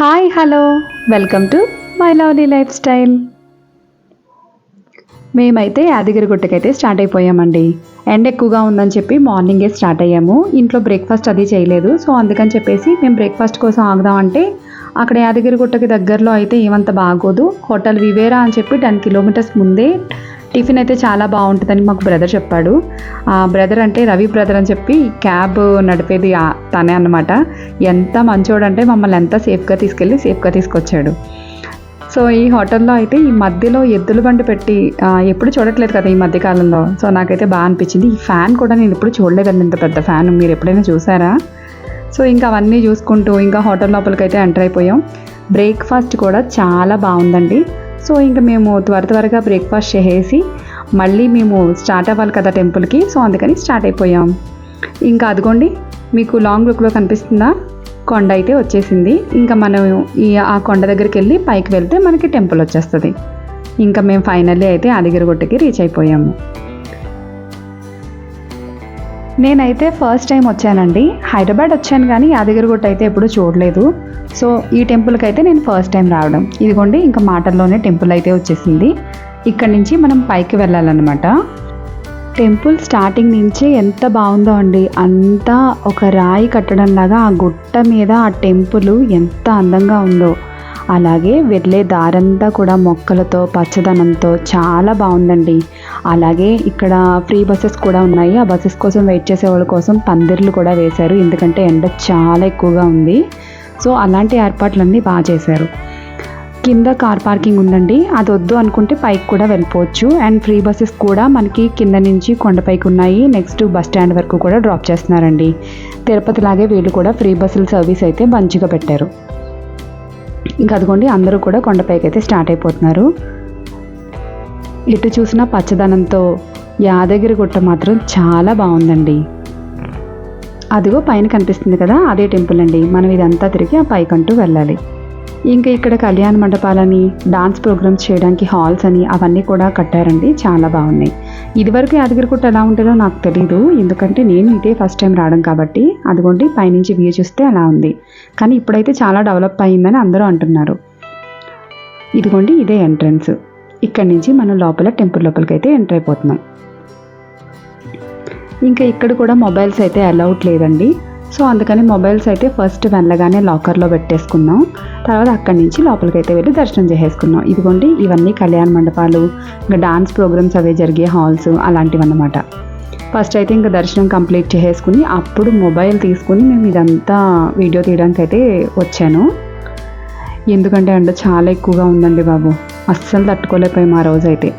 Hi hello welcome to my lovely life style మేమైతే యాదగిరిగుట్టకైతే start అయిపోయామండి. ఎండ ఎక్కువగా ఉందని చెప్పి మార్నింగే స్టార్ట్ అయ్యాము. ఇంట్లో బ్రేక్ఫాస్ట్ అది చేయలేదు. సో అందుకని చెప్పేసి మేము బ్రేక్ఫాస్ట్ కోసం ఆగుదామంటే అక్కడ యాదగిరిగుట్టకి దగ్గరలో అయితే ఏమంత బాగోదు. హోటల్ వివేరా అని చెప్పి టెన్ కిలోమీటర్స్ ముందే టిఫిన్ అయితే చాలా బాగుంటుందని మాకు బ్రదర్ చెప్పాడు. బ్రదర్ అంటే రవి బ్రదర్ అని చెప్పి క్యాబ్ నడిపేది తనే అన్నమాట. ఎంత మంచోడంటే మమ్మల్ని ఎంత సేఫ్గా తీసుకెళ్ళి సేఫ్గా తీసుకొచ్చాడు. సో ఈ హోటల్లో అయితే ఈ మధ్యలో ఎద్దుల బండి పెట్టి ఎప్పుడు చూడట్లేదు కదా ఈ మధ్యకాలంలో సో నాకైతే బాగా అనిపించింది. ఈ ఫ్యాన్ కూడా నేను ఎప్పుడు చూడలేదండి ఇంత పెద్ద ఫ్యాన్. మీరు ఎప్పుడైనా చూసారా? సో ఇంకా అవన్నీ చూసుకుంటూ ఇంకా హోటల్ లోపలికైతే ఎంటర్ అయిపోయాం. బ్రేక్ఫాస్ట్ కూడా చాలా బాగుందండి. సో ఇంకా మేము త్వర త్వరగా బ్రేక్ఫాస్ట్ చేసేసి మళ్ళీ మేము స్టార్ట్ అవ్వాలి కదా టెంపుల్కి సో అందుకని స్టార్ట్ అయిపోయాం. ఇంకా అదిగోండి మీకు లాంగ్ లుక్లో కనిపిస్తుందా కొండ అయితే వచ్చేసింది. ఇంకా మనం ఈ ఆ కొండ దగ్గరికి వెళ్ళి పైకి వెళ్తే మనకి టెంపుల్ వచ్చేస్తుంది. ఇంకా మేము ఫైనల్లీ అయితే అలిగిరిగుట్టకి రీచ్ అయిపోయాము నేనైతే ఫస్ట్ టైం వచ్చానండి. హైదరాబాద్ వచ్చాను కానీ యాదగిరిగుట్ట అయితే ఎప్పుడూ చూడలేదు. సో ఈ టెంపుల్కి అయితే నేను ఫస్ట్ టైం రావడం. ఇదిగోండి ఇంకా మాటల్లోనే టెంపుల్ అయితే వచ్చేసింది. ఇక్కడ నుంచి మనం పైకి వెళ్ళాలన్నమాట. టెంపుల్ స్టార్టింగ్ నుంచి ఎంత బాగుందో అండి. అంతా ఒక రాయి కట్టడం లాగా ఆ గుట్ట మీద ఆ టెంపుల్ ఎంత అందంగా ఉందో. అలాగే వెళ్ళే దారంతా కూడా మొక్కలతో పచ్చదనంతో చాలా బాగుందండి. అలాగే ఇక్కడ ఫ్రీ బస్సెస్ కూడా ఉన్నాయి. ఆ బస్సెస్ కోసం వెయిట్ చేసే వాళ్ళ కోసం పందిర్లు కూడా వేశారు. ఎందుకంటే ఎండ చాలా ఎక్కువగా ఉంది. సో అలాంటి ఏర్పాట్లన్నీ బాగా చేశారు. కింద కార్ పార్కింగ్ ఉందండి. అది వద్దు అనుకుంటే పైకి కూడా వెళ్ళిపోవచ్చు. అండ్ ఫ్రీ బస్సెస్ కూడా మనకి కింద నుంచి కొండపైకి ఉన్నాయి. నెక్స్ట్ బస్ స్టాండ్ వరకు కూడా డ్రాప్ చేస్తున్నారండి. తిరుపతి లాగే వీళ్ళు కూడా ఫ్రీ బస్సుల సర్వీస్ అయితే మంచిగా పెట్టారు. ఇంకా అదిగోండి అందరూ కూడా కొండపైకి అయితే స్టార్ట్ అయిపోతున్నారు. ఎటు చూసినా పచ్చదనంతో యాదగిరి గుట్ట మాత్రం చాలా బాగుందండి. అదిగో పైన కనిపిస్తుంది కదా అదే టెంపుల్ అండి. మనం ఇదంతా తిరిగి ఆ పైకంటూ వెళ్ళాలి. ఇంకా ఇక్కడ కళ్యాణ మండపాలని డాన్స్ ప్రోగ్రామ్స్ చేయడానికి హాల్స్ అని అవన్నీ కూడా కట్టారండి. చాలా బాగున్నాయి. ఇదివరకు యాదగిరిగుట్ట ఎలా ఉంటుందో నాకు తెలియదు ఎందుకంటే నేను ఇదే ఫస్ట్ టైం రావడం కాబట్టి అదిగోండి పైనుంచి వ్యూ చూస్తే అలా ఉంది. కానీ ఇప్పుడైతే చాలా డెవలప్ అయ్యిందని అందరూ అంటున్నారు. ఇదిగోండి ఇదే ఎంట్రన్స్. ఇక్కడి నుంచి మనం లోపల టెంపుల్ లోపలికి అయితే ఎంటర్ అయిపోతున్నాం. ఇంకా ఇక్కడ కూడా మొబైల్స్ అయితే అలౌట్ లేదండి. సో అందుకని మొబైల్స్ అయితే ఫస్ట్ వెళ్ళగానే లాకర్లో పెట్టేసుకున్నాం. తర్వాత అక్కడి నుంచి లోపలికి అయితే వెళ్ళి దర్శనం చేసేసుకున్నాం. ఇదిగోండి ఇవన్నీ కళ్యాణ మండపాలు ఇంకా డాన్స్ ప్రోగ్రామ్స్ అవే జరిగే హాల్స్ అలాంటివి అన్నమాట ఫస్ట్ అయితే ఇంకా దర్శనం కంప్లీట్ చేసేసుకుని అప్పుడు మొబైల్ తీసుకుని మేము ఇదంతా వీడియో తీయడానికి అయితే వచ్చాను. ఎందుకంటే ఎండ చాలా ఎక్కువగా ఉందండి బాబు. అస్సలు తట్టుకోలేకపోయాం ఆ రోజైతే.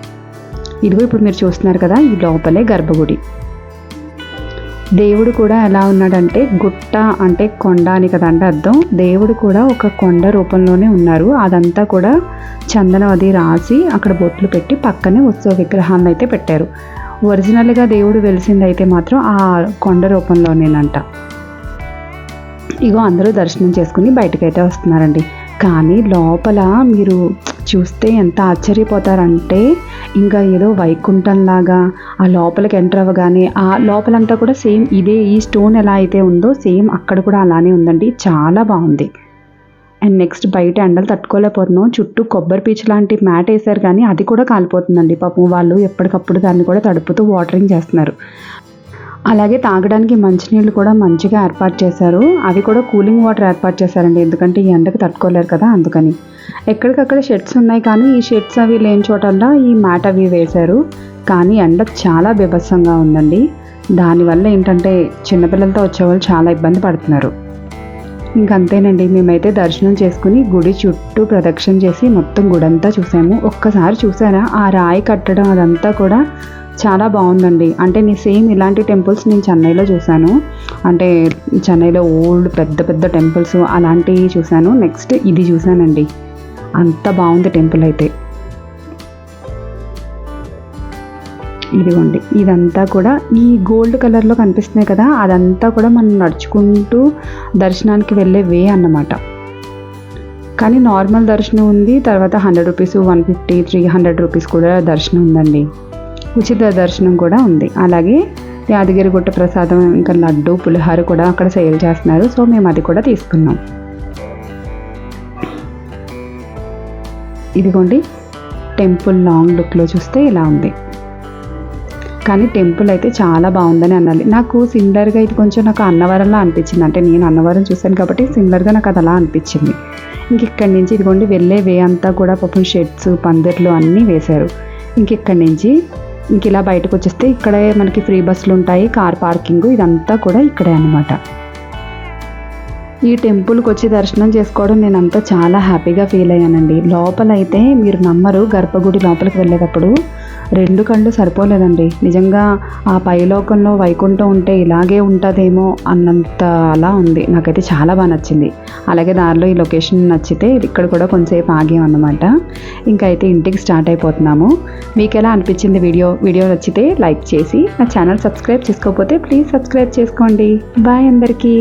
ఇదిగో ఇప్పుడు మీరు చూస్తున్నారు కదా ఈ లోపలే గర్భగుడి. దేవుడు కూడా ఎలా ఉన్నాడంటే గుట్ట అంటే కొండ అని కదండి అర్థం. దేవుడు కూడా ఒక కొండ రూపంలోనే ఉన్నారు. అదంతా కూడా చందనం అది రాసి అక్కడ బొట్లు పెట్టి పక్కనే ఉత్సవ విగ్రహాన్ని అయితే పెట్టారు. ఒరిజినల్గా దేవుడు వెలిసింది అయితే మాత్రం ఆ కొండ రూపంలోనేనంట. ఇగో అందరూ దర్శనం చేసుకుని బయటకైతే వస్తున్నారండి. కానీ లోపల మీరు చూస్తే ఎంత ఆశ్చర్యపోతారంటే ఇంకా ఏదో వైకుంఠంలాగా ఆ లోపలికి ఎంటర్ అవ్వగానే ఆ లోపలంతా కూడా సేమ్ ఇదే ఈ స్టోన్ ఎలా అయితే ఉందో సేమ్ అక్కడ కూడా అలానే ఉందండి. చాలా బాగుంది. అండ్ నెక్స్ట్ బయట ఎండలు తట్టుకోలేకపోతున్నాం. చుట్టూ కొబ్బరి పీచు లాంటి మ్యాట్ వేశారు కానీ అది కూడా కాలిపోతుందండి. పాపం వాళ్ళు ఎప్పటికప్పుడు దాన్ని కూడా తడుపుతూ వాటరింగ్ చేస్తున్నారు. అలాగే తాగడానికి మంచినీళ్ళు కూడా మంచిగా ఏర్పాటు చేశారు. అవి కూడా కూలింగ్ వాటర్ ఏర్పాటు చేశారండి. ఎందుకంటే ఈ ఎండకు తట్టుకోలేరు కదా అందుకని. ఎక్కడికక్కడ షెడ్స్ ఉన్నాయి కానీ ఈ షెడ్స్ అవి లేని చోటల్లా ఈ మ్యాట్ అవి వేశారు. కానీ ఎండ చాలా బీభత్సంగా ఉందండి. దానివల్ల ఏంటంటే చిన్నపిల్లలతో వచ్చేవాళ్ళు చాలా ఇబ్బంది పడుతున్నారు. ఇంకంతేనండి మేమైతే దర్శనం చేసుకుని గుడి చుట్టూ ప్రదక్షిణ చేసి మొత్తం గుడంతా చూసాము. ఒక్కసారి చూసారా? ఆ రాయి కట్టడం అదంతా కూడా చాలా బాగుందండి. అంటే నేను సేమ్ ఇలాంటి టెంపుల్స్ నేను చెన్నైలో చూశాను. అంటే చెన్నైలో ఓల్డ్ పెద్ద పెద్ద టెంపుల్స్ అలాంటివి చూశాను. నెక్స్ట్ ఇది చూశానండి. అంత బాగుంది టెంపుల్ అయితే. ఇదిగోండి ఇదంతా కూడా ఈ గోల్డ్ కలర్లో కనిపిస్తున్నాయి కదా అదంతా కూడా మనం నడుచుకుంటూ దర్శనానికి వెళ్ళే వే అన్నమాట. కానీ నార్మల్ దర్శనం ఉంది తర్వాత hundred rupees one fifty three hundred rupees కూడా దర్శనం ఉందండి. ఉచిత దర్శనం కూడా ఉంది. అలాగే యాదగిరిగుట్ట ప్రసాదం ఇంకా లడ్డు పులిహార కూడా అక్కడ సేల్ చేస్తున్నారు. సో మేము అది కూడా తీసుకున్నాం. ఇదిగోండి టెంపుల్ లాంగ్ లుక్లో చూస్తే ఇలా ఉంది. కానీ టెంపుల్ అయితే చాలా బాగుందని అనాలి. నాకు సిమిలర్గా ఇది కొంచెం నాకు అన్నవరంలా అనిపించింది. అంటే నేను అన్నవరం చూశాను కాబట్టి సిమిలర్గా నాకు అది అలా అనిపించింది. ఇంక ఇక్కడి నుంచి ఇదిగోండి వెళ్ళే వే అంతా కూడా పాపం షెడ్స్ పందిర్లు అన్నీ వేశారు. ఇంక ఇక్కడి నుంచి ఇంక ఇలా బయటకు వచ్చేస్తే ఇక్కడే మనకి ఫ్రీ బస్సులు ఉంటాయి కార్ పార్కింగ్ ఇదంతా కూడా ఇక్కడే అనమాట ఈ టెంపుల్కి వచ్చి దర్శనం చేసుకోవడం నేనంతా చాలా హ్యాపీగా ఫీల్ అయ్యానండి. లోపలైతే మీరు నమ్మరు గర్భగుడి లోపలికి వెళ్ళేటప్పుడు రెండు కళ్ళు సరిపోలేదండి. నిజంగా ఆ పైలోకంలో వైకుంఠం ఉంటే ఇలాగే ఉంటుందేమో అన్నంత అలా ఉంది. నాకైతే చాలా బాగా నచ్చింది. అలాగే దారిలో ఈ లొకేషన్ నచ్చితే ఇక్కడ కూడా కొంచెంసేపు ఆగాం అన్నమాట. ఇంకా అయితే ఇంటికి స్టార్ట్ అయిపోతున్నాము. మీకు ఎలా అనిపించింది వీడియో? వీడియో నచ్చితే లైక్ చేసి నా ఛానల్ సబ్స్క్రైబ్ చేసుకోకపోతే ప్లీజ్ సబ్స్క్రైబ్ చేసుకోండి. బాయ్ అందరికీ.